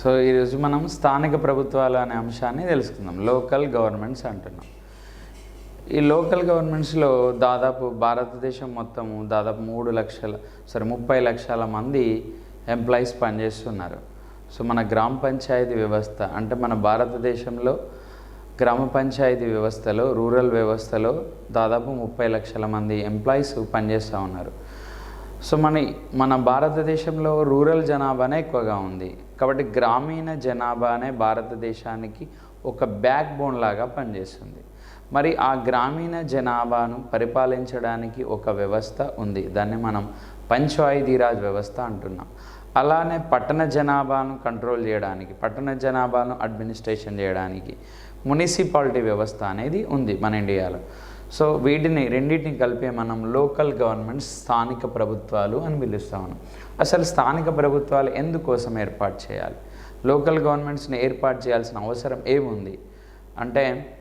So ఈరోజు మనం స్థానిక ప్రభుత్వాలు అనే అంశాన్ని తెలుసుకుందాం. లోకల్ గవర్నమెంట్స్ అంటున్నాం. ఈ లోకల్ గవర్నమెంట్స్లో దాదాపు భారతదేశం మొత్తము దాదాపు మూడు లక్షల సరే ముప్పై లక్షల మంది ఎంప్లాయీస్ పనిచేస్తున్నారు. సో మన గ్రామ పంచాయతీ వ్యవస్థ అంటే మన భారతదేశంలో గ్రామ పంచాయతీ వ్యవస్థలో రూరల్ వ్యవస్థలో దాదాపు ముప్పై లక్షల మంది ఎంప్లాయీస్ పనిచేస్తూ ఉన్నారు. సో మన మన భారతదేశంలో రూరల్ జనాభానే ఎక్కువగా ఉంది. కాబట్టి గ్రామీణ జనాభానే భారతదేశానికి ఒక బ్యాక్ బోన్ లాగా పనిచేస్తుంది. మరి ఆ గ్రామీణ జనాభాను పరిపాలించడానికి ఒక వ్యవస్థ ఉంది. దాన్ని మనం పంచాయతీరాజ్ వ్యవస్థ అంటున్నాం. అలానే పట్టణ జనాభాను కంట్రోల్ చేయడానికి పట్టణ జనాభాను అడ్మినిస్ట్రేషన్ చేయడానికి మున్సిపాలిటీ వ్యవస్థ అనేది ఉంది మన ఇండియాలో. సో వీటిని రెండింటిని కలిపే మనం లోకల్ గవర్నమెంట్ స్థానిక ప్రభుత్వాలు అని పిలుస్తా ఉన్నాం. అసలు స్థానిక ప్రభుత్వాలు ఎందుకోసం ఏర్పాటు చేయాలి? లోకల్ గవర్నమెంట్స్ని ఏర్పాటు చేయాల్సిన అవసరం ఏముంది? అంటే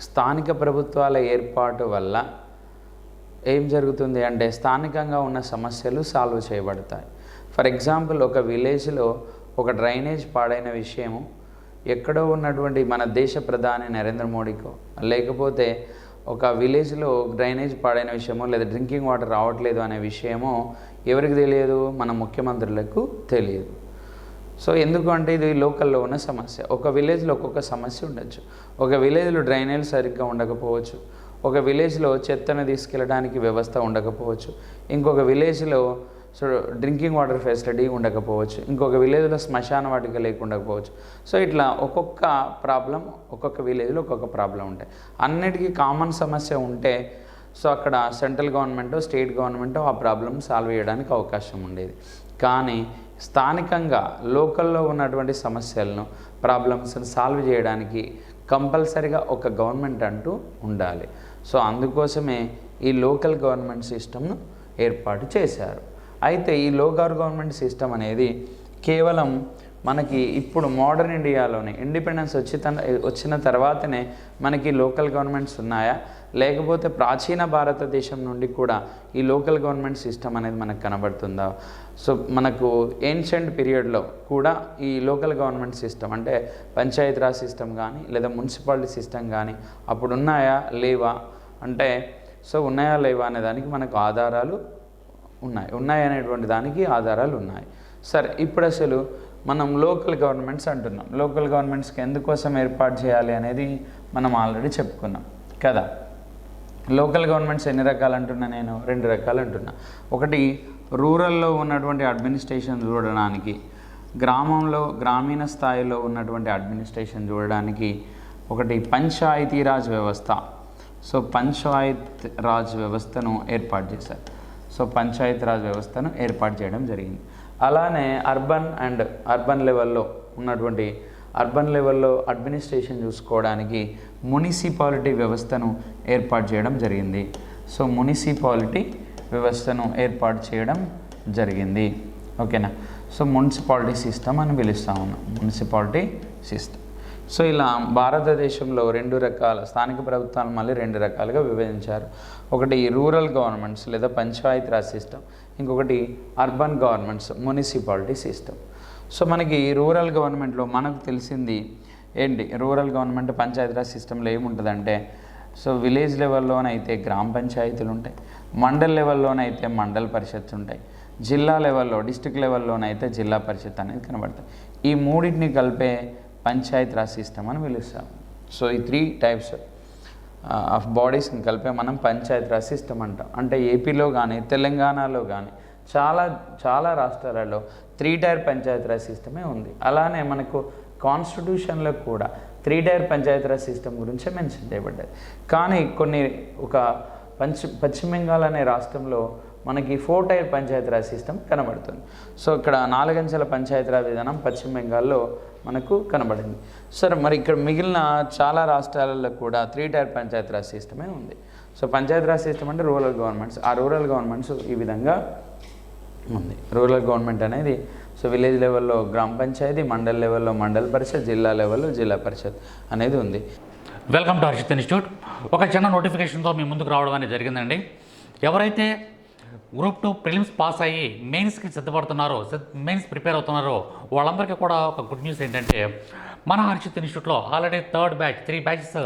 స్థానిక ప్రభుత్వాల ఏర్పాటు వల్ల ఏం జరుగుతుంది అంటే స్థానికంగా ఉన్న సమస్యలు సాల్వ్ చేయబడతాయి. ఫర్ ఎగ్జాంపుల్ ఒక విలేజ్లో ఒక డ్రైనేజ్ పాడైన విషయము ఎక్కడో ఉన్నటువంటి మన దేశ ప్రధాని నరేంద్ర మోడీకో లేకపోతే ఒక విలేజ్లో డ్రైనేజ్ పాడైన విషయమో లేదా డ్రింకింగ్ వాటర్ రావట్లేదు అనే విషయమో ఎవరికి తెలియదు? మన ముఖ్యమంత్రులకు తెలియదు. సో ఎందుకంటే ఇది లోకల్లో ఉన్న సమస్య. ఒక విలేజ్లో ఒక్కొక్క సమస్య ఉండొచ్చు. ఒక విలేజ్లో డ్రైనేజ్ సరిగ్గా ఉండకపోవచ్చు. ఒక విలేజ్లో చెత్తను తీసుకెళ్ళడానికి వ్యవస్థ ఉండకపోవచ్చు. ఇంకొక విలేజ్లో సో డ్రింకింగ్ వాటర్ ఫెసిలిటీ ఉండకపోవచ్చు. ఇంకొక విలేజ్లో శ్మశాన వాటిక లేకుండకపోవచ్చు సో ఇట్లా ఒక్కొక్క ప్రాబ్లం ఒక్కొక్క విలేజ్లో ఒక్కొక్క ప్రాబ్లం ఉంటాయి. అన్నిటికీ కామన్ సమస్య ఉంటే సో అక్కడ సెంట్రల్ గవర్నమెంట్ స్టేట్ గవర్నమెంట్ ఆ ప్రాబ్లం సాల్వ్ చేయడానికి అవకాశం ఉండేది. కానీ స్థానికంగా లోకల్లో ఉన్నటువంటి సమస్యలను ప్రాబ్లమ్స్ని సాల్వ్ చేయడానికి కంపల్సరిగా ఒక గవర్నమెంట్ అంటూ ఉండాలి. సో అందుకోసమే ఈ లోకల్ గవర్నమెంట్ సిస్టమ్ను ఏర్పాటు చేశారు. అయితే ఈ లోకల్ గవర్నమెంట్ సిస్టమ్ అనేది కేవలం మనకి ఇప్పుడు మోడర్న్ ఇండియాలోనే ఇండిపెండెన్స్ వచ్చి వచ్చిన తర్వాతనే మనకి లోకల్ గవర్నమెంట్స్ ఉన్నాయా? లేకపోతే ప్రాచీన భారతదేశం నుండి కూడా ఈ లోకల్ గవర్నమెంట్ సిస్టమ్ అనేది మనకు కనబడుతుందా? సో మనకు ఏన్షియంట్ పీరియడ్లో కూడా ఈ లోకల్ గవర్నమెంట్ సిస్టమ్ అంటే పంచాయతీరాజ్ సిస్టమ్ కానీ లేదా మున్సిపాలిటీ సిస్టమ్ కానీ అప్పుడు ఉన్నాయా? లేవా? అంటే సో ఉన్నాయా? లేవా? అనే దానికి మనకు ఆధారాలు ఉన్నాయి. ఉన్నాయి అనేటువంటి దానికి ఆధారాలు ఉన్నాయి. సరే ఇప్పుడు అసలు మనం లోకల్ గవర్నమెంట్స్ అంటున్నాం. లోకల్ గవర్నమెంట్స్కి ఎందుకోసం ఏర్పాటు చేయాలి అనేది మనం ఆల్రెడీ చెప్పుకున్నాం కదా? లోకల్ గవర్నమెంట్స్ ఎన్ని రకాలు అంటున్నా నేను? రెండు రకాలు అంటున్నా. ఒకటి రూరల్లో ఉన్నటువంటి అడ్మినిస్ట్రేషన్ చూడడానికి గ్రామంలో గ్రామీణ స్థాయిలో ఉన్నటువంటి అడ్మినిస్ట్రేషన్ చూడడానికి ఒకటి పంచాయతీరాజ్ వ్యవస్థ. సో పంచాయత్ రాజ్ వ్యవస్థను ఏర్పాటు చేశారు. సో పంచాయత్ రాజ్ వ్యవస్థను ఏర్పాటు చేయడం జరిగింది. అలానే అర్బన్ అండ్ అర్బన్ లెవెల్లో ఉన్నటువంటి అర్బన్ లెవెల్లో అడ్మినిస్ట్రేషన్ చూసుకోవడానికి మునిసిపాలిటీ వ్యవస్థను ఏర్పాటు చేయడం జరిగింది. సో మునిసిపాలిటీ వ్యవస్థను ఏర్పాటు చేయడం జరిగింది. ఓకేనా? సో మున్సిపాలిటీ సిస్టమ్ అని పిలుస్తా ఉన్నాం. Municipality system. సో ఇలా భారతదేశంలో రెండు రకాల స్థానిక ప్రభుత్వాలు మళ్ళీ రెండు రకాలుగా విభజించారు. ఒకటి రూరల్ గవర్నమెంట్స్ లేదా పంచాయతీ రాజ్ సిస్టమ్ ఇంకొకటి urban governments municipality system. So మనకి రూరల్ గవర్నమెంట్లో మనకు తెలిసింది ఏంటి? రూరల్ గవర్నమెంట్ పంచాయతీరాజ్ సిస్టంలో ఏముంటుందంటే సో విలేజ్ లెవెల్లోనైతే గ్రామ పంచాయతీలు ఉంటాయి మండల్ లెవెల్లోనైతే మండల్ పరిషత్స్ ఉంటాయి జిల్లా లెవెల్లో డిస్టిక్ లెవెల్లోనైతే జిల్లా పరిషత్ అనేది కనబడతాయి. ఈ మూడింటిని కలిపే పంచాయత్ రాజ్ సిస్టమ్ అని పిలుస్తాం. సో ఈ త్రీ టైప్స్ ఆఫ్ బాడీస్ని కలిపే మనం పంచాయత్ రాజ్ సిస్టమ్ అంటాం. అంటే ఏపీలో కానీ తెలంగాణలో కానీ చాలా చాలా రాష్ట్రాలలో త్రీ టైర్ పంచాయత్ రాజ్ సిస్టమే ఉంది. అలానే మనకు కాన్స్టిట్యూషన్లో కూడా three tier panchayat raj system గురించే మెన్షన్ చేయబడ్డది. కానీ కొన్ని ఒక పంచ పశ్చిమ బెంగాల్ అనే రాష్ట్రంలో మనకి ఫోర్ టైర్ పంచాయతీరాజ్ సిస్టమ్ కనబడుతుంది. సో ఇక్కడ నాలుగంచెల పంచాయతీరాజ్ విధానం పశ్చిమ బెంగాల్లో మనకు కనబడింది. సరే మరి ఇక్కడ మిగిలిన చాలా రాష్ట్రాలలో కూడా త్రీ టైర్ పంచాయతీరాజ్ సిస్టమే ఉంది. సో పంచాయతీరాజ్ సిస్టమ్ అంటే రూరల్ గవర్నమెంట్స్. ఆ రూరల్ గవర్నమెంట్స్ ఈ విధంగా ఉంది. రూరల్ గవర్నమెంట్ అనేది సో విలేజ్ లెవెల్లో గ్రామ పంచాయతీ మండల్ లెవెల్లో మండల్ పరిషత్ జిల్లా లెవెల్లో జిల్లా పరిషత్ అనేది ఉంది. Welcome to Harshit institute. ఒక చిన్న నోటిఫికేషన్తో మీ ముందుకు రావడం అనేది జరిగిందండి. ఎవరైతే గ్రూప్ టూ ప్రిలిమ్స్ పాస్ అయ్యి మెయిన్స్కి సిద్ధపడుతున్నారో సిద్ధ- మెయిన్స్ ప్రిపేర్ అవుతున్నారో వాళ్ళందరికీ కూడా ఒక గుడ్ న్యూస్ ఏంటంటే మన హర్షిత్ ఇన్స్టిట్యూట్లో already third batch three batches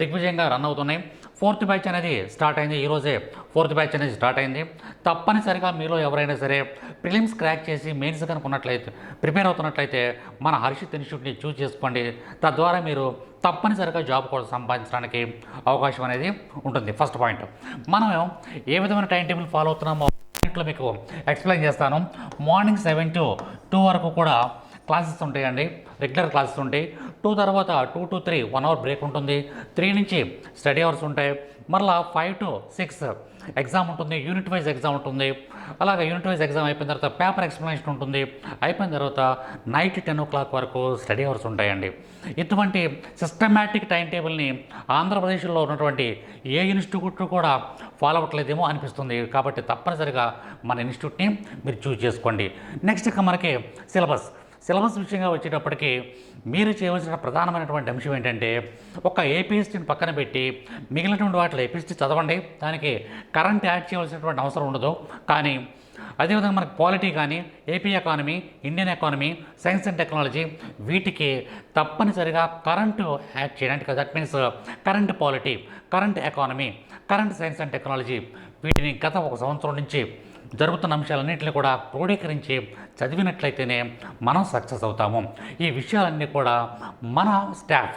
దిగ్విజయంగా రన్ అవుతున్నాయి. ఫోర్త్ బ్యాచ్ అనేది స్టార్ట్ అయింది ఈరోజే ఫోర్త్ బ్యాచ్ అనేది స్టార్ట్ అయింది. తప్పనిసరిగా మీలో ఎవరైనా సరే ప్రిలిమ్స్ క్రాక్ చేసి మెయిన్స్ కనుక ఉన్నట్లయితే ప్రిపేర్ అవుతున్నట్లయితే మన హర్షిత్ ఇన్స్టిట్యూట్ని చూస్ చేసుకోండి. తద్వారా మీరు తప్పనిసరిగా జాబ్ కూడా సంపాదించడానికి అవకాశం అనేది ఉంటుంది. First point. మనం ఏ విధమైన టైం టేబుల్ ఫాలో అవుతున్నామో మీకు ఎక్స్ప్లెయిన్ చేస్తాను. మార్నింగ్ సెవెన్ టు టూ వరకు కూడా క్లాసెస్ ఉంటాయండి రెగ్యులర్ క్లాసెస్ ఉంటాయి. టూ తర్వాత two to three one hour break ఉంటుంది. త్రీ నుంచి స్టడీ అవర్స్ ఉంటాయి. మరలా ఫైవ్ టు సిక్స్ ఎగ్జామ్ ఉంటుంది యూనిట్ వైజ్ ఎగ్జామ్ ఉంటుంది. అలాగే యూనిట్ వైజ్ ఎగ్జామ్ అయిపోయిన తర్వాత పేపర్ ఎక్స్ప్లెనేషన్ ఉంటుంది. అయిపోయిన తర్వాత నైట్ టెన్ ఓ క్లాక్ వరకు స్టడీ అవర్స్ ఉంటాయండి. ఇటువంటి సిస్టమేటిక్ టైం టేబుల్ని ఆంధ్రప్రదేశ్లో ఉన్నటువంటి ఏ ఇన్స్టిట్యూట్ కూడా ఫాలో అవ్వట్లేదేమో అనిపిస్తుంది. కాబట్టి తప్పనిసరిగా మన ఇన్స్టిట్యూట్ని మీరు చూస్ చేసుకోండి. నెక్స్ట్ ఇక మనకి సిలబస్. సిలబస్ విషయంగా వచ్చేటప్పటికి మీరు చేయవలసిన ప్రధానమైనటువంటి అంశం ఏంటంటే ఒక ఏపీఎస్టీని పక్కన పెట్టి మిగిలినటువంటి వాటిలో ఏపీఎస్టీ చదవండి. దానికి కరెంట్ యాడ్ చేయవలసినటువంటి అవసరం ఉండదు. కానీ అదేవిధంగా మనకి పాలిటీ కానీ AP economy Indian economy science and technology వీటికి తప్పనిసరిగా కరెంటు యాడ్ చేయడానికి that means current polity current economy current science and technology వీటిని గత ఒక సంవత్సరం నుంచి జరుగుతున్న అంశాలన్నింటినీ కూడా క్రోడీకరించి చదివినట్లయితేనే మనం సక్సెస్ అవుతాము. ఈ విషయాలన్నీ కూడా మన స్టాఫ్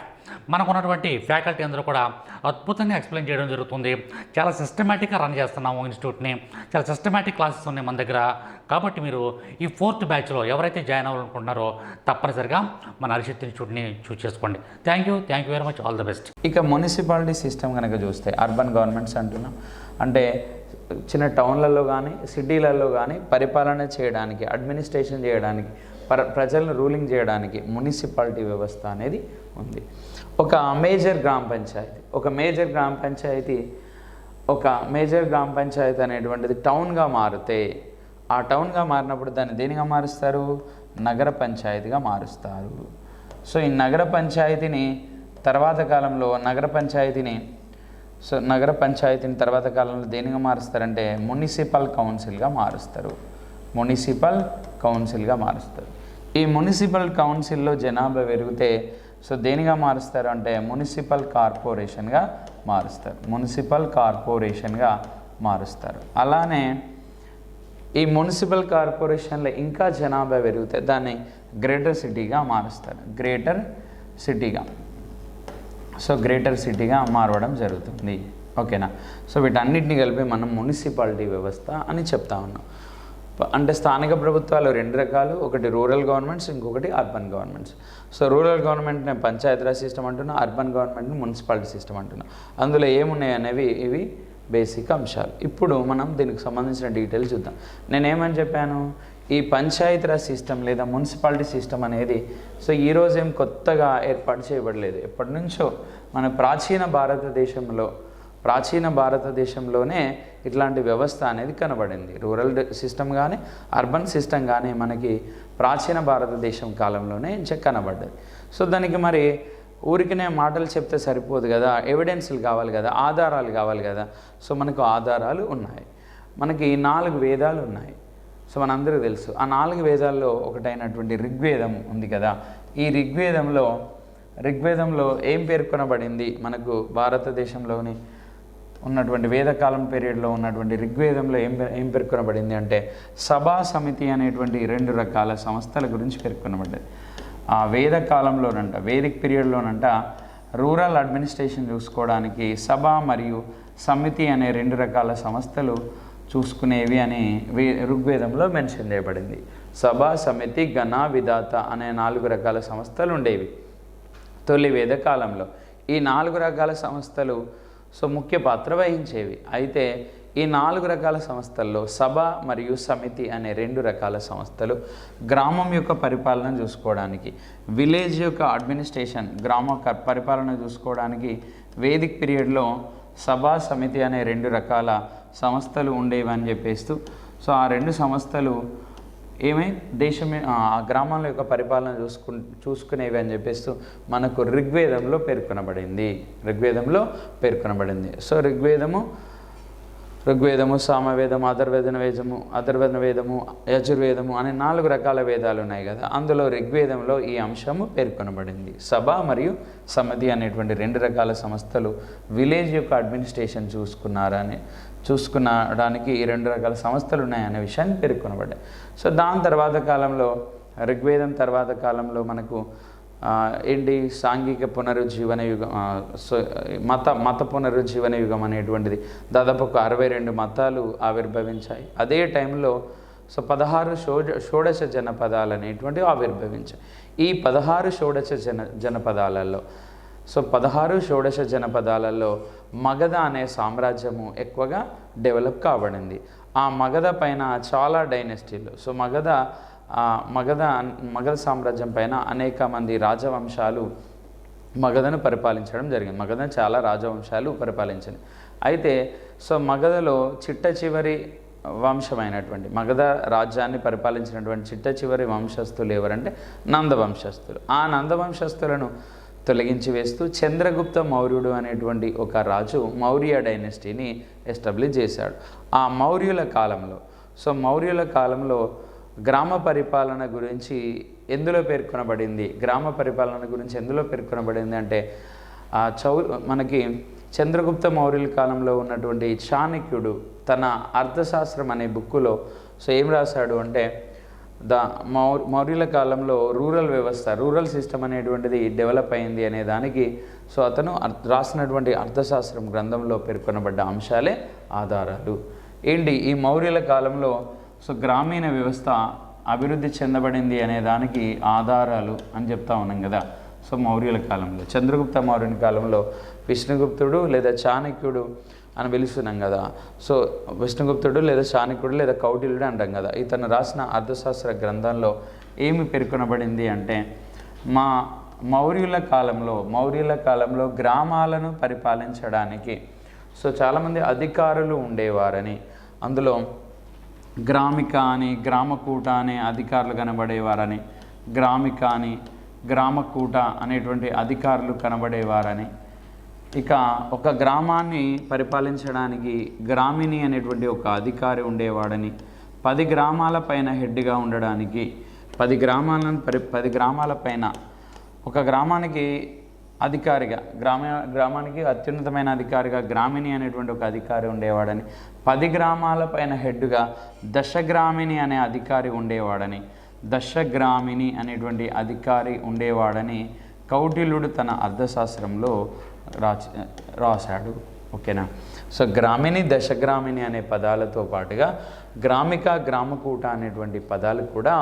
మనకున్నటువంటి ఫ్యాకల్టీ అందరూ కూడా అద్భుతంగా ఎక్స్ప్లెయిన్ చేయడం జరుగుతుంది. చాలా సిస్టమేటిక్గా రన్ చేస్తున్నాము ఇన్స్టిట్యూట్ని. చాలా సిస్టమేటిక్ క్లాసెస్ ఉన్నాయి మన దగ్గర. కాబట్టి మీరు ఈ ఫోర్త్ బ్యాచ్లో ఎవరైతే జాయిన్ అవ్వాలనుకుంటున్నారో తప్పనిసరిగా మన హర్షిత్ ఇన్స్టిట్యూట్ని చూస్ చేసుకోండి. Thank you thank you very much. All the best. ఇక మున్సిపాలిటీ సిస్టమ్ కనుక చూస్తే అర్బన్ గవర్నమెంట్స్ అంటున్నాం. అంటే చిన్న టౌన్లలో కానీ సిటీలలో కానీ పరిపాలన చేయడానికి అడ్మినిస్ట్రేషన్ చేయడానికి ప్ర ప్రజలను రూలింగ్ చేయడానికి మున్సిపాలిటీ వ్యవస్థ అనేది ఉంది. ఒక మేజర్ గ్రామ పంచాయతీ ఒక మేజర్ గ్రామ పంచాయతీ ఒక మేజర్ గ్రామ పంచాయతీ అనేటువంటిది టౌన్గా మారితే ఆ టౌన్గా మారినప్పుడు దాన్ని దేనిగా మారుస్తారు? నగర పంచాయతీగా మారుస్తారు. సో ఈ నగర పంచాయతీని తర్వాత కాలంలో నగర పంచాయతీని సో నగర పంచాయతీని తర్వాత కాలంలో దేనిగా మారుస్తారంటే మున్సిపల్ కౌన్సిల్గా మారుస్తారు. మున్సిపల్ కౌన్సిల్గా మారుస్తారు. ఈ మున్సిపల్ కౌన్సిల్లో జనాభా పెరిగితే సో దేనిగా మారుస్తారు అంటే మున్సిపల్ కార్పొరేషన్గా మారుస్తారు. మున్సిపల్ కార్పొరేషన్గా మారుస్తారు. అలానే ఈ మున్సిపల్ కార్పొరేషన్లో ఇంకా జనాభా పెరిగితే దాన్ని గ్రేటర్ సిటీగా మారుస్తారు. గ్రేటర్ సిటీగా. సో గ్రేటర్ సిటీగా మారవడం జరుగుతుంది. ఓకేనా? సో వీటన్నిటిని కలిపి మనం మున్సిపాలిటీ వ్యవస్థ అని చెప్తా ఉన్నాం. అంటే స్థానిక ప్రభుత్వాలు రెండు రకాలు ఒకటి రూరల్ గవర్నమెంట్స్ ఇంకొకటి urban governments. So rural government నేను పంచాయతీరాజ్ సిస్టమ్ అంటున్నా అర్బన్ గవర్నమెంట్ని మున్సిపాలిటీ సిస్టమ్ అంటున్నా. అందులో ఏమున్నాయి అనేవి ఇవి బేసిక్ అంశాలు. ఇప్పుడు మనం దీనికి సంబంధించిన డీటెయిల్స్ చూద్దాం. నేనేమని చెప్పాను? ఈ పంచాయతీరాజ్ సిస్టమ్ లేదా మున్సిపాలిటీ సిస్టమ్ అనేది సో ఈరోజు ఏం కొత్తగా ఏర్పాటు చేయబడలేదు. ఎప్పటి నుంచో మన ప్రాచీన భారతదేశంలో ప్రాచీన భారతదేశంలోనే ఇట్లాంటి వ్యవస్థ అనేది కనబడింది. రూరల్ సిస్టమ్ కానీ అర్బన్ సిస్టమ్ కానీ మనకి ప్రాచీన భారతదేశం కాలంలోనే చె- కనబడ్డది సో దానికి మరి ఊరికినే మాటలు చెప్తే సరిపోదు కదా ఎవిడెన్స్లు కావాలి కదా ఆధారాలు కావాలి కదా. సో మనకు ఆధారాలు ఉన్నాయి. మనకి నాలుగు వేదాలు ఉన్నాయి. సో మనందరికీ తెలుసు. ఆ నాలుగు వేదాల్లో ఒకటైనటువంటి ఋగ్వేదం ఉంది కదా. ఈ ఋగ్వేదంలో ఋగ్వేదంలో ఏం పేర్కొనబడింది? మనకు భారతదేశంలోని ఉన్నటువంటి వేదకాలం పీరియడ్లో ఉన్నటువంటి ఋగ్వేదంలో ఏం ఏం పేర్కొనబడింది అంటే సభా సమితి అనేటువంటి రెండు రకాల సంస్థల గురించి పేర్కొనబడ్డది ఆ వేదకాలంలోనంట వేదిక్ పీరియడ్లోనంట రూరల్ అడ్మినిస్ట్రేషన్ చూసుకోవడానికి సభ మరియు సమితి అనే రెండు రకాల సంస్థలు చూసుకునేవి అని ఋగ్వేదంలో మెన్షన్ చేయబడింది. సభ సమితి గణ విధాత అనే నాలుగు రకాల సంస్థలు ఉండేవి. తొలి వేద కాలంలో ఈ నాలుగు రకాల సంస్థలు సో ముఖ్య పాత్ర వహించేవి. అయితే ఈ నాలుగు రకాల సంస్థల్లో సభ మరియు సమితి అనే రెండు రకాల సంస్థలు గ్రామం యొక్క పరిపాలన చూసుకోవడానికి విలేజ్ యొక్క అడ్మినిస్ట్రేషన్ గ్రామ పరిపాలన చూసుకోవడానికి వేదిక్ పీరియడ్లో సభా సమితి అనే రెండు రకాల సంస్థలు ఉండేవి అని చెప్పేస్తూ సో ఆ రెండు సంస్థలు ఏమై దేశమే ఆ గ్రామాల యొక్క పరిపాలన చూసుకు చూసుకునేవి అని చెప్పేస్తూ మనకు ఋగ్వేదంలో పేర్కొనబడింది. ఋగ్వేదంలో పేర్కొనబడింది. సో ఋగ్వేదము ఋగ్వేదము సామవేదము అధర్వేదన వేదము అధర్వేదన వేదము యజుర్వేదము అనే నాలుగు రకాల వేదాలు ఉన్నాయి కదా. అందులో ఋగ్వేదంలో ఈ అంశము పేర్కొనబడింది. సభ మరియు సమితి అనేటువంటి రెండు రకాల సంస్థలు విలేజ్ యొక్క అడ్మినిస్ట్రేషన్ చూసుకున్నారని చూసుకునడానికి ఈ రెండు రకాల సంస్థలు ఉన్నాయనే విషయాన్ని పేర్కొనబడ్డాయి. సో దాని తర్వాత కాలంలో ఋగ్వేదం తర్వాత కాలంలో మనకు ఏంటి? సాంఘిక పునరుజ్జీవన యుగం సో మత మత పునరుజ్జీవన యుగం అనేటువంటిది. దాదాపు ఒక అరవై రెండు మతాలు ఆవిర్భవించాయి. అదే టైంలో సో పదహారు షోడ షోడశ జనపదాలు అనేటువంటివి ఆవిర్భవించాయి. ఈ పదహారు షోడశ జన జనపదాలలో సో పదహారు షోడశ జనపదాలలో మగధ అనే సామ్రాజ్యము ఎక్కువగా డెవలప్ కాబడింది. ఆ మగధ పైన చాలా డైనెస్టీలు. సో మగధ మగధ మగధ సామ్రాజ్యం పైన అనేక మంది రాజవంశాలు మగధను పరిపాలించడం జరిగింది. మగధ చాలా రాజవంశాలు పరిపాలించింది. అయితే సో మగధలో చిట్ట చివరి వంశమైనటువంటి మగధ రాజ్యాన్ని పరిపాలించినటువంటి చిట్ట చివరి వంశస్థులు ఎవరంటే నంద వంశస్థులు ఆ నంద వంశస్థులను తొలగించి వేస్తూ చంద్రగుప్త మౌర్యుడు అనేటువంటి ఒక రాజు మౌర్య డైనెస్టీని ఎస్టాబ్లిష్ చేశాడు. ఆ మౌర్యుల కాలంలో సో మౌర్యుల కాలంలో గ్రామ పరిపాలన గురించి ఎందులో పేర్కొనబడింది? గ్రామ పరిపాలన గురించి ఎందులో పేర్కొనబడింది అంటే ఆ చౌ మనకి చంద్రగుప్త మౌర్యుల కాలంలో ఉన్నటువంటి చాణక్యుడు తన అర్థశాస్త్రం అనే బుక్కులో సో ఏం రాశాడు అంటే ద మౌర్ మౌర్యుల కాలంలో రూరల్ వ్యవస్థ రూరల్ సిస్టమ్ అనేటువంటిది డెవలప్ అయింది అనే దానికి సో అతను రాసినటువంటి అర్థశాస్త్రం గ్రంథంలో పేర్కొనబడ్డ అంశాలే ఆధారాలు. ఏంటి? ఈ మౌర్యుల కాలంలో సో గ్రామీణ వ్యవస్థ అభివృద్ధి చెందబడింది అనే దానికి ఆధారాలు అని చెప్తా ఉన్నాం కదా. సో మౌర్యుల కాలంలో చంద్రగుప్త మౌర్యుని కాలంలో విష్ణుగుప్తుడు లేదా చాణక్యుడు అని పిలుస్తున్నాం కదా. సో విష్ణుగుప్తుడు లేదా చాణక్యుడు లేదా కౌటిల్యుడు అంటాం కదా. ఇతను రాసిన అర్థశాస్త్ర గ్రంథంలో ఏమి పేర్కొనబడింది అంటే మా మౌర్యుల కాలంలో మౌర్యుల కాలంలో గ్రామాలను పరిపాలించడానికి సో చాలామంది అధికారులు ఉండేవారని అందులో గ్రామిక అని గ్రామకూట అనే అధికారులు కనబడేవారని గ్రామిక అని గ్రామకూట అనేటువంటి అధికారులు కనబడేవారని. ఇక ఒక గ్రామాన్ని పరిపాలించడానికి గ్రామిణి అనేటువంటి ఒక అధికారి ఉండేవాడని పది గ్రామాల పైన హెడ్గా ఉండడానికి పది గ్రామాలను పరి పది గ్రామాల పైన ఒక గ్రామానికి అధికారిగా గ్రామ గ్రామానికి అత్యున్నతమైన అధికారిగా గ్రామిణి అనేటువంటి ఒక అధికారి ఉండేవాడని పది గ్రామాల పైన హెడ్గా దశగ్రామిణి అనే అధికారి ఉండేవాడని దశగ్రామిణి అనేటువంటి అధికారి ఉండేవాడని కౌటిల్యుడు తన అర్థశాస్త్రంలో రాచి రాశాడు. ఓకేనా? సో గ్రామిణి దశగ్రామిణి అనే పదాలతో పాటుగా గ్రామిక గ్రామకూట అనేటువంటి పదాలు కూడా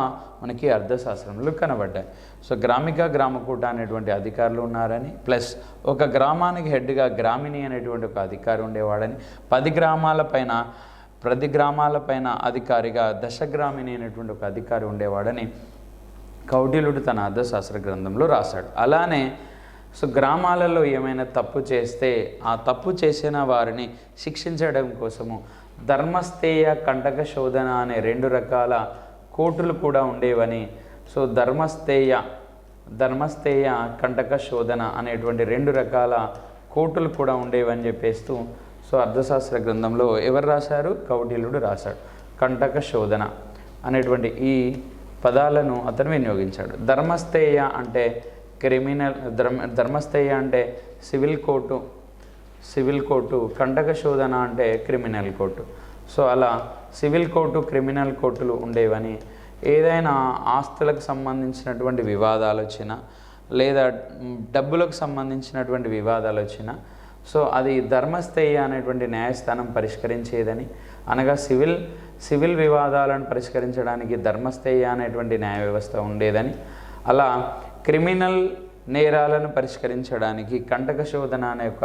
మనకి అర్థశాస్త్రంలో కనబడ్డాయి. సో గ్రామిక గ్రామకూట అనేటువంటి అధికారులు ఉన్నారని ప్లస్ ఒక గ్రామానికి హెడ్గా గ్రామిణి అనేటువంటి ఒక అధికారి ఉండేవాడని పది గ్రామాల పైన ప్రతి గ్రామాల పైన అధికారిగా దశగ్రామిణి అనేటువంటి ఒక అధికారి ఉండేవాడని కౌటిల్యుడు తన అర్థశాస్త్ర గ్రంథంలో రాశాడు. అలానే సో గ్రామాలలో ఏమైనా తప్పు చేస్తే ఆ తప్పు చేసిన వారిని శిక్షించడం కోసము ధర్మస్థేయ కంటక శోధన అనే రెండు రకాల కోర్టులు కూడా ఉండేవని. సో ధర్మస్థేయ ధర్మస్థేయ కంటక శోధన అనేటువంటి రెండు రకాల కోర్టులు కూడా ఉండేవని చెప్పేస్తూ సో అర్థశాస్త్ర గ్రంథంలో ఎవరు రాశారు? కౌటిల్యుడు రాశాడు. కంటక శోధన అనేటువంటి ఈ పదాలను అతను వినియోగించాడు. ధర్మస్థేయ అంటే క్రిమినల్ ధర్మ ధర్మస్థయ అంటే సివిల్ కోర్టు సివిల్ కోర్టు కంటక శోధన అంటే క్రిమినల్ కోర్టు. సో అలా సివిల్ కోర్టు క్రిమినల్ కోర్టులు ఉండేవని ఏదైనా ఆస్తులకు సంబంధించినటువంటి వివాదాలు వచ్చినా లేదా డబ్బులకు సంబంధించినటువంటి వివాదాలు వచ్చినా సో అది ధర్మస్థేయ అనేటువంటి న్యాయస్థానం పరిష్కరించేదని అనగా సివిల్ సివిల్ వివాదాలను పరిష్కరించడానికి ధర్మస్థేయ అనేటువంటి న్యాయ వ్యవస్థ ఉండేదని. అలా క్రిమినల్ నేరాలను పరిష్కరించడానికి కంటక శోధన అనే ఒక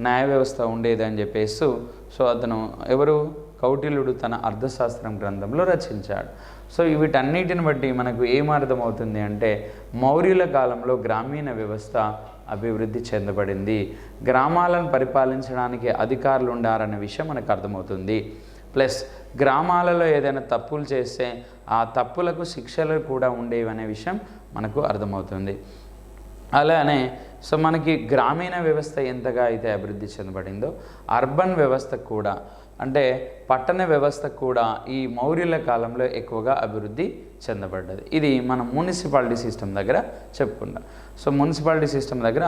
న్యాయ వ్యవస్థ ఉండేదని చెప్పేస్తూ సో అతను ఎవరు? కౌటిల్యుడు తన అర్థశాస్త్రం గ్రంథంలో రచించాడు. సో వీటన్నిటిని బట్టి మనకు ఏం అర్థమవుతుంది అంటే మౌర్యుల కాలంలో గ్రామీణ వ్యవస్థ అభివృద్ధి చెందబడింది. గ్రామాలను పరిపాలించడానికి అధికారులు ఉండారనే విషయం మనకు అర్థమవుతుంది. ప్లస్ గ్రామాలలో ఏదైనా తప్పులు చేస్తే ఆ తప్పులకు శిక్షలు కూడా ఉండేవి అనే విషయం మనకు అర్థమవుతుంది. అలానే సో మనకి గ్రామీణ వ్యవస్థ ఎంతగా అయితే అభివృద్ధి చెందబడిందో అర్బన్ వ్యవస్థ కూడా అంటే పట్టణ వ్యవస్థ కూడా ఈ మౌర్యుల కాలంలో ఎక్కువగా అభివృద్ధి చెందబడ్డది. ఇది మనం మున్సిపాలిటీ సిస్టమ్ దగ్గర చెప్పుకుంటాం. సో మున్సిపాలిటీ సిస్టమ్ దగ్గర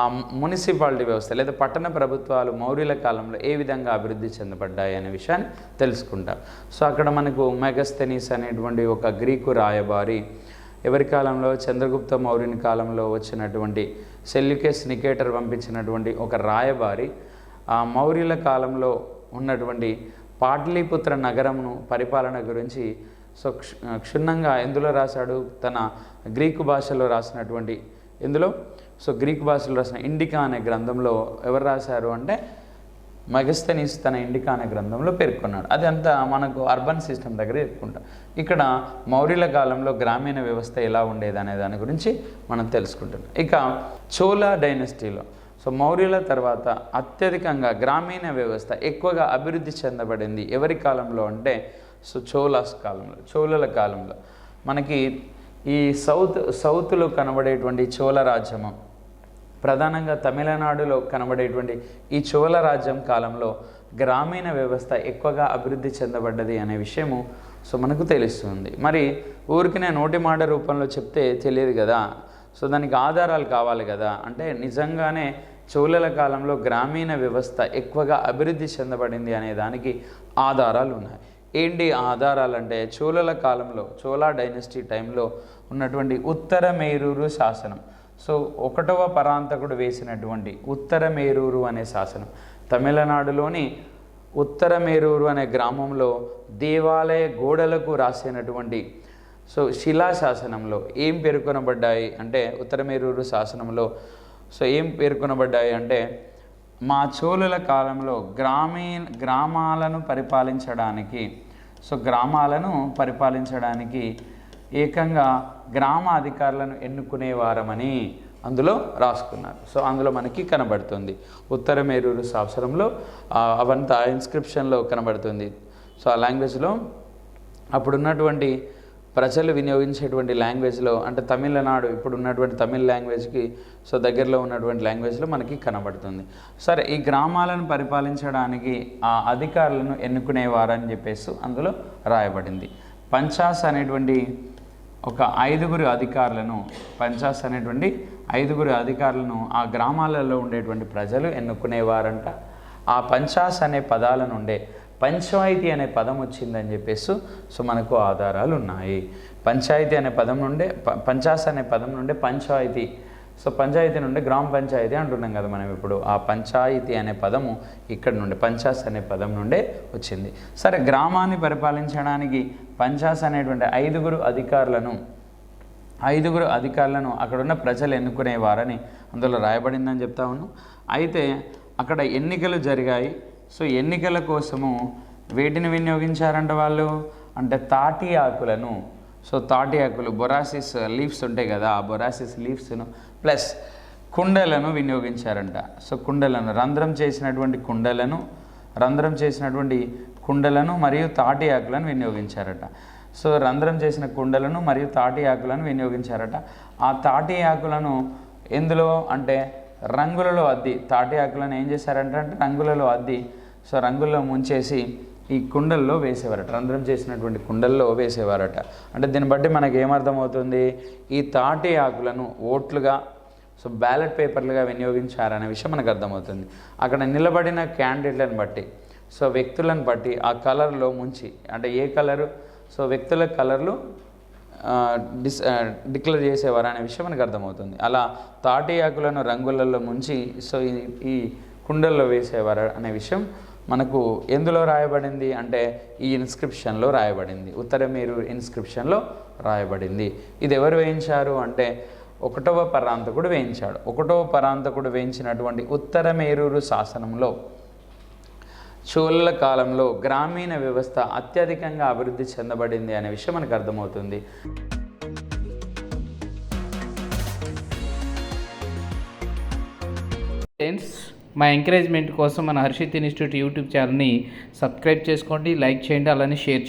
ఆ మున్సిపాలిటీ వ్యవస్థ లేదా పట్టణ ప్రభుత్వాలు మౌర్యుల కాలంలో ఏ విధంగా అభివృద్ధి చెందబడ్డాయి అనే విషయాన్ని తెలుసుకుంటాం. సో అక్కడ మనకు మెగస్థెనీస్ అనేటువంటి ఒక గ్రీకు రాయబారి ఎవరి కాలంలో? చంద్రగుప్త మౌర్యుని కాలంలో వచ్చినటువంటి సెల్యుకెస్ నికేటర్ పంపించినటువంటి ఒక రాయబారి ఆ మౌర్యుల కాలంలో ఉన్నటువంటి పాటలీపుత్ర నగరమును పరిపాలన గురించి సో క్షు- క్షుణ్ణంగా ఎందులో రాశాడు? తన గ్రీకు భాషలో రాసినటువంటి ఇందులో సో గ్రీక్ భాషలో రాసిన ఇండికా అనే గ్రంథంలో ఎవరు రాశారు అంటే మెగస్తనీస్ తన ఇండికా అనే గ్రంథంలో పేర్కొన్నాడు. అది అంతా మనకు అర్బన్ సిస్టమ్ దగ్గర చెప్పుకుంటాం. ఇక్కడ మౌర్యుల కాలంలో గ్రామీణ వ్యవస్థ ఎలా ఉండేది అనే దాని గురించి మనం తెలుసుకుంటున్నాం. ఇక చోలా డైనస్టీలో. సో మౌర్యుల తర్వాత అత్యధికంగా గ్రామీణ వ్యవస్థ ఎక్కువగా అభివృద్ధి చెందబడింది ఎవరి కాలంలో అంటే సో చోళాస్ కాలంలో చోళల కాలంలో. మనకి ఈ సౌత్ సౌత్లో కనబడేటువంటి చోళ రాజ్యమం ప్రధానంగా తమిళనాడులో కనబడేటువంటి ఈ చోళ రాజ్యం కాలంలో గ్రామీణ వ్యవస్థ ఎక్కువగా అభివృద్ధి చెందబడ్డది అనే విషయము సో మనకు తెలుస్తుంది. మరి ఊరికి నోటి మాట రూపంలో చెప్తే తెలియదు కదా. సో దానికి ఆధారాలు కావాలి కదా. అంటే నిజంగానే చోళల కాలంలో గ్రామీణ వ్యవస్థ ఎక్కువగా అభివృద్ధి చెందబడింది అనే దానికి ఆధారాలు ఉన్నాయి. ఏంటి ఆధారాలంటే ఆధారాలు అంటే చోళల కాలంలో చోళా డైనస్టీ టైంలో ఉన్నటువంటి ఉత్తర మేరూరు శాసనం. సో ఒకటవ పరాంతకుడు వేసినటువంటి ఉత్తర మేరూరు అనే శాసనం. తమిళనాడులోని ఉత్తర మేరూరు అనే గ్రామంలో దేవాలయ గోడలకు రాసినటువంటి సో శిలాశాసనంలో ఏం పేర్కొనబడ్డాయి అంటే ఉత్తర మేరూరు శాసనంలో సో ఏం పేర్కొనబడ్డాయి అంటే మా చోళుల కాలంలో గ్రామీణ గ్రామాలను పరిపాలించడానికి సో గ్రామాలను పరిపాలించడానికి ఏకంగా గ్రామ అధికారులను ఎన్నుకునేవారమని అందులో రాసుకున్నారు. సో అందులో మనకి కనబడుతుంది. ఉత్తర మేరూరు శాసనంలో అవంతా ఇన్స్క్రిప్షన్లో కనబడుతుంది. సో ఆ లాంగ్వేజ్లో అప్పుడున్నటువంటి ప్రజలు వినియోగించేటువంటి లాంగ్వేజ్లో అంటే తమిళనాడు ఇప్పుడు ఉన్నటువంటి తమిళ లాంగ్వేజ్కి సో దగ్గరలో ఉన్నటువంటి లాంగ్వేజ్లో మనకి కనబడుతుంది. సరే ఈ గ్రామాలను పరిపాలించడానికి ఆ అధికారులను ఎన్నుకునేవారని చెప్పేసి అందులో రాయబడింది. పంచాస్ అనేటువంటి ఒక ఐదుగురు అధికారులను పంచాస్ అనేటువంటి ఐదుగురు అధికారులను ఆ గ్రామాలలో ఉండేటువంటి ప్రజలు ఎన్నుకునేవారంట. ఆ పంచాస్ అనే పదాల నుండే పంచాయతీ అనే పదం వచ్చిందని చెప్పేసి సో మనకు ఆధారాలు ఉన్నాయి పంచాయతీ అనే పదం నుండే ప- పంచాస్ అనే పదం నుండే పంచాయతీ సో పంచాయతీ నుండి గ్రామ పంచాయతీ అంటున్నాం కదా మనం ఇప్పుడు. ఆ పంచాయతీ అనే పదము ఇక్కడ నుండి పంచాస్ అనే పదం నుండే వచ్చింది. సరే గ్రామాన్ని పరిపాలించడానికి పంచాస్ అనేటువంటి ఐదుగురు అధికారులను ఐదుగురు అధికారులను అక్కడున్న ప్రజలు ఎన్నుకునేవారని అందులో రాయబడిందని చెప్తా ఉన్నాం. అయితే అక్కడ ఎన్నికలు జరిగాయి. సో ఎన్నికల కోసము వేటిని వినియోగించారంట వాళ్ళు? అంటే తాటి ఆకులను సో తాటి ఆకులు బొరాసిస్ లీవ్స్ ఉంటాయి కదా ఆ బొరాసిస్ లీవ్స్ను ప్లస్ కుండలను వినియోగించారంట. సో కుండలను రంధ్రం చేసినటువంటి కుండలను రంధ్రం చేసినటువంటి కుండలను మరియు తాటి ఆకులను వినియోగించారట. సో రంధ్రం చేసిన కుండలను మరియు తాటి ఆకులను వినియోగించారట. ఆ తాటి ఆకులను ఎందులో అంటే రంగులలో అద్ది తాటి ఆకులను ఏం చేశారంటే అంటే రంగులలో అద్ది సో రంగుల్లో ముంచేసి ఈ కుండల్లో వేసేవారట. రంధ్రం చేసినటువంటి కుండల్లో వేసేవారట. అంటే దీన్ని బట్టి మనకి ఏమర్థమవుతుంది? ఈ తాటి ఆకులను ఓట్లుగా సో బ్యాలెట్ పేపర్లుగా వినియోగించారనే విషయం మనకు అర్థమవుతుంది. అక్కడ నిలబడిన క్యాండిడేట్లను బట్టి సో వ్యక్తులను బట్టి ఆ కలర్లో ముంచి అంటే ఏ కలరు? సో వ్యక్తుల కలర్లు డిస్ డిక్లేర్ చేసేవారు అనే విషయం మనకు అర్థమవుతుంది. అలా తాటి ఆకులను రంగులలో ముంచి సో ఈ ఈ కుండల్లో వేసేవారు అనే విషయం మనకు ఎందులో రాయబడింది అంటే ఈ ఇన్స్క్రిప్షన్లో రాయబడింది. ఉత్తర మీరు ఇన్స్క్రిప్షన్లో రాయబడింది. ఇది ఎవరు వేయించారు అంటే ఒకటవ పరాంతకుడు వేయించాడు. ఒకటవ పరాంతకుడు వేయించినటువంటి ఉత్తర మేరూరు శాసనంలో చోళల కాలంలో గ్రామీణ వ్యవస్థ అత్యధికంగా అభివృద్ధి చెందబడింది అనే విషయం మనకు అర్థమవుతుంది. ఫ్రెండ్స్ మా ఎంకరేజ్మెంట్ కోసం మన హర్షిత్ ఇన్స్టిట్యూట్ యూట్యూబ్ ఛానల్ని సబ్స్క్రైబ్ చేసుకోండి లైక్ చేయండి అలానే షేర్ చేయండి.